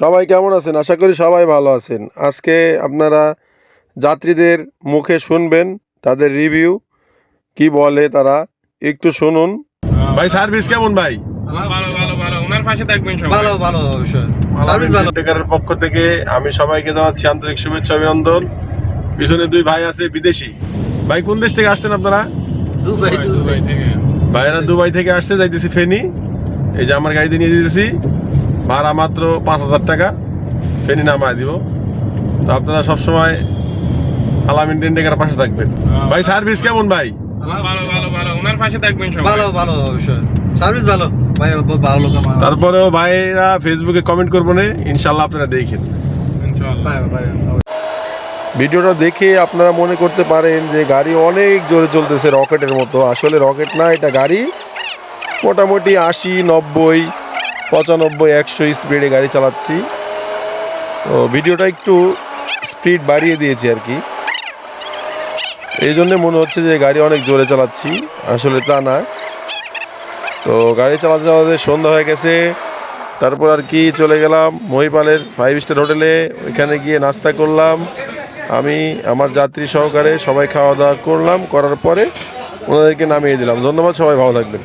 সবাই কেমন আছেন? আশা করি সবাই ভালো আছেন। আজকে আপনারা যাত্রীদের মুখে শুনবেন তাদের রিভিউ কি বলে তারা একটু শুনুন। ভাই সার্ভিস কেমন ভাই? ভালো ভালো ভালো ওনার পাশে থাকবেন সবাই। ভালো ভালো সার্ভিস ভালো। টেকারের পক্ষ থেকে আমি সবাইকে জানাচ্ছি আন্তরিক শুভেচ্ছা অভিনন্দন। পিছনে দুই ভাই আছে বিদেশি। ভাই কোন দেশ থেকে আসছেন আপনারা? Dubai Dubai, Dubai. থেকে। ভাইয়েরা দুবাই থেকে আসছে যাইতেছি ফেনি। এই যে আমার গাড়িতে নিয়ে দিতেছি ভাড়া মাত্র পাঁচ হাজার টাকা। ফেনি নামায় দিব। তো আপনারা সবসময় আলামিন টেন্ডেকার পাশে থাকবেন। ভাই সার্ভিস কেমন ভাই? ভালো ভালো ভালো। ওনার পাশে থাকবেন ভালো ভালো অবশ্যই। সার্ভিস ভালো। ভাই ভালো লোক তারপরেও ভাইরা ফেসবুকে কমেন্ট করব না ইনশাল্লাহ আপনারা দেখেন। ভিডিওটা দেখে আপনারা মনে করতে পারেন যে গাড়ি অনেক জোরে চলতেছে রকেটের মতো। আসলে রকেট না এটা গাড়ি মোটামুটি আশি নব্বই পঁচানব্বই, একশো স্পিডে গাড়ি চালাচ্ছি। তো ভিডিওটা একটু স্পিড বাড়িয়ে দিয়েছি আর কি। এই জন্য মনে হচ্ছে যে গাড়ি অনেক জোরে চালাচ্ছি, আসলে তা না। তো গাড়ি চালাতে চালাতে সন্ধ্যা হয়ে গেছে, তারপর আর কি চলে গেলাম মহিপালের ফাইভ স্টার হোটেলে ওইখানে গিয়ে নাস্তা করলাম, আমি, আমার যাত্রী সহকারে সবাই খাওয়া দাওয়া করলাম, করার পরে ওনাদেরকে নামিয়ে দিলাম। ধন্যবাদ, সবাই ভালো থাকবেন।